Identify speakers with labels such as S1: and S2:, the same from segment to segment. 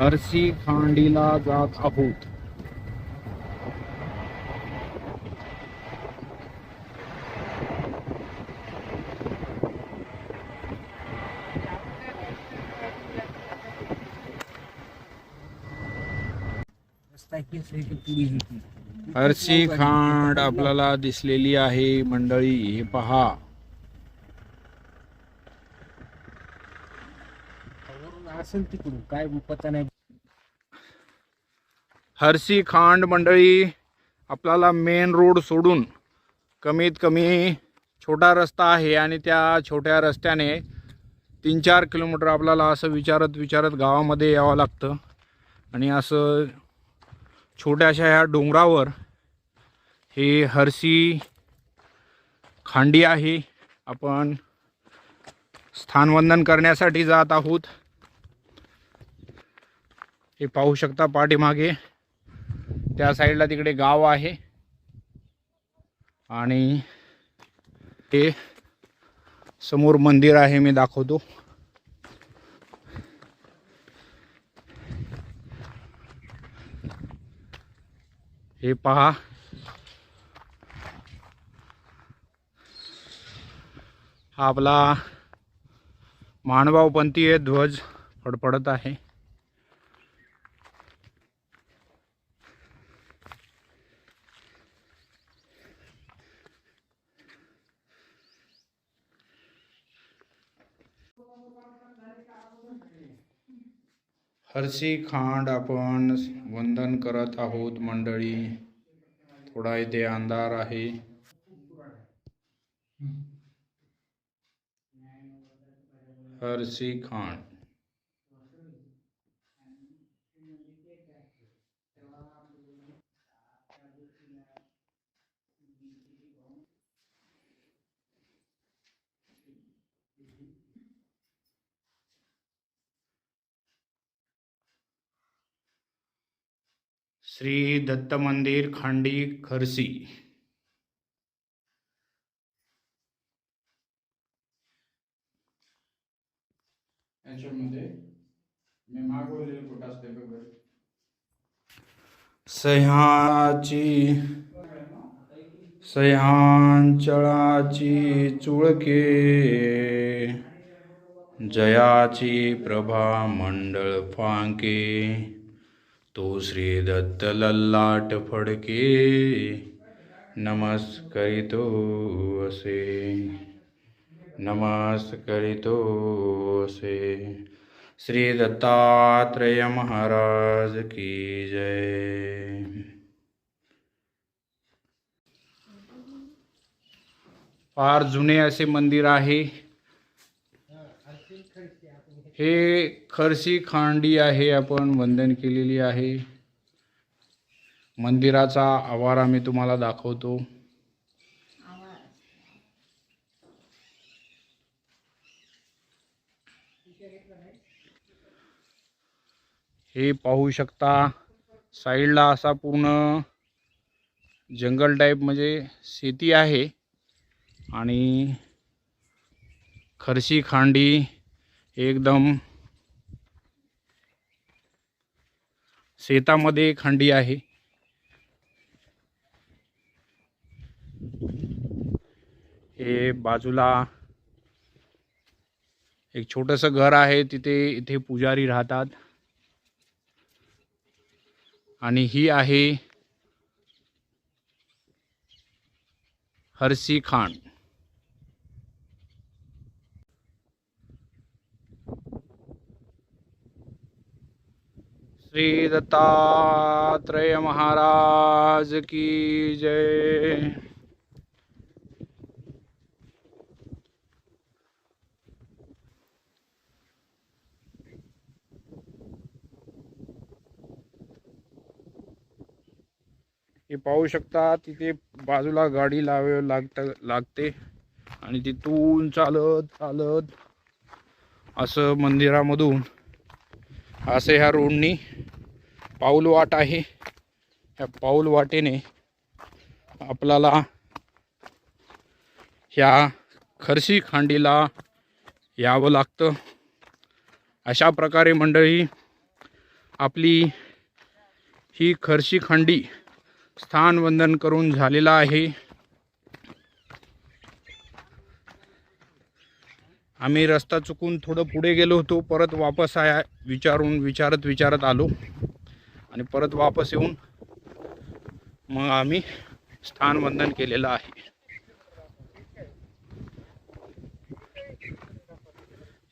S1: हरसी खांडीला जात आहोत. हरसी खांड आपल्याला दिसलेली आहे. मंडळी हे पहा.
S2: असेल तिकडून? काय पत्ता नाही.
S1: हरसी खांड मंडळी आपल्याला मेन रोड सोडून कमीत कमी छोटा रस्ता आहे आणि त्या छोट्या रस्त्याने तीन चार किलोमीटर आपल्याला असं विचारत विचारत गावामध्ये यावं लागतं. आणि असं छोट्याशा ह्या डोंगरावर हे हरसी खांडी आहे. आपण स्थानवंदन करण्यासाठी जात आहोत. हे पाहू शकता पाठीमागे. त्या साईडला तिकडे गाव आहे. आणि ते समोर मंदिर आहे मी दाखवतो. हे पहा. हा आपला मानभावपंथी ध्वज फडफडत आहे. हर्षी खांड आपण वंदन करत आहोत मंडळी. थोडा इथे अंधार आहे. हरसी खांड. श्री दत्त मंदिर खांडी खरसी. याच्यामध्ये मी मागवलेले कुठं असते बघ सह्याची सह्यांचळाची चुळके जयाची प्रभा मंडळ फांके. तो श्री दत्त लल्लाट फडके नमस्करितो असे नमस्करितो असे. श्री दत्तात्रय महाराज की जय. फार जुने असे मंदिर आहे. हे खरशी खांडी आहे आपण वंदन केलेली आहे. मंदिराचा आवारा मी तुम्हाला दाखवतो. हे पाहू शकता साईडला असा पूर्ण जंगल टाईप म्हणजे शेती आहे. आणि खरशी खांडी एकदम शेतामध्ये खंडी आहे. हे बाजूला एक छोटंसं घर आहे. तिथे इथे पुजारी राहतात. आणि ही आहे हरसी खांड श्री दत्तात्रेय महाराज की जय। हे पाहू शकता तिथे बाजूला गाडी लावे लागत लागते आणि तिथून चालत चालत असं मंदिरामधून असे ह्या रोडनी पाऊल वाट आहे. ह्या पाऊल वाटेने आपल्याला ह्या खरशी खांडीला यावं लागतं. अशा प्रकारे मंडळी आपली ही खर्शी खांडी स्थानवंदन करून झालेला आहे. आम्ही रस्ता चुकून थोडं पुढे गेलो होतो परत वापस आया विचारून विचारत विचारत आलो. आणि परत वापस येऊन मग आम्ही स्थानवंदन केलेलं आहे.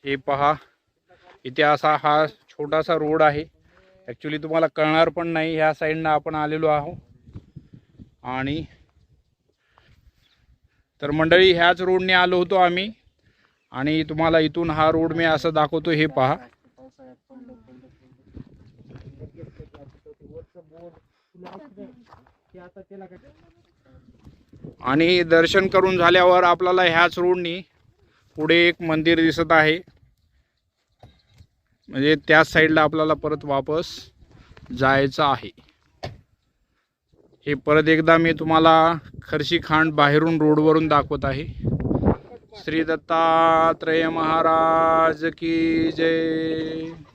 S1: हे पहा इथे असा हा छोटासा रोड आहे. ॲक्च्युली तुम्हाला कळणार पण नाही ह्या साईडनं आपण आलेलो आहोत. आणि तर मंडळी ह्याच रोडने आलो होतो आम्ही. आणि तुम्हाला इथून हा रोड मी असं दाखवतो हे पहा. आणि दर्शन करून झाल्यावर आपल्याला ह्याच रोडनी पुढे एक मंदिर दिसत आहे. म्हणजे त्याच साईडला आपल्याला परत वापस जायचं आहे. हे परत एकदा मी तुम्हाला खर्शी खांड बाहेरून रोडवरून दाखवत आहे. श्री दत्तात्रेय महाराज की जय.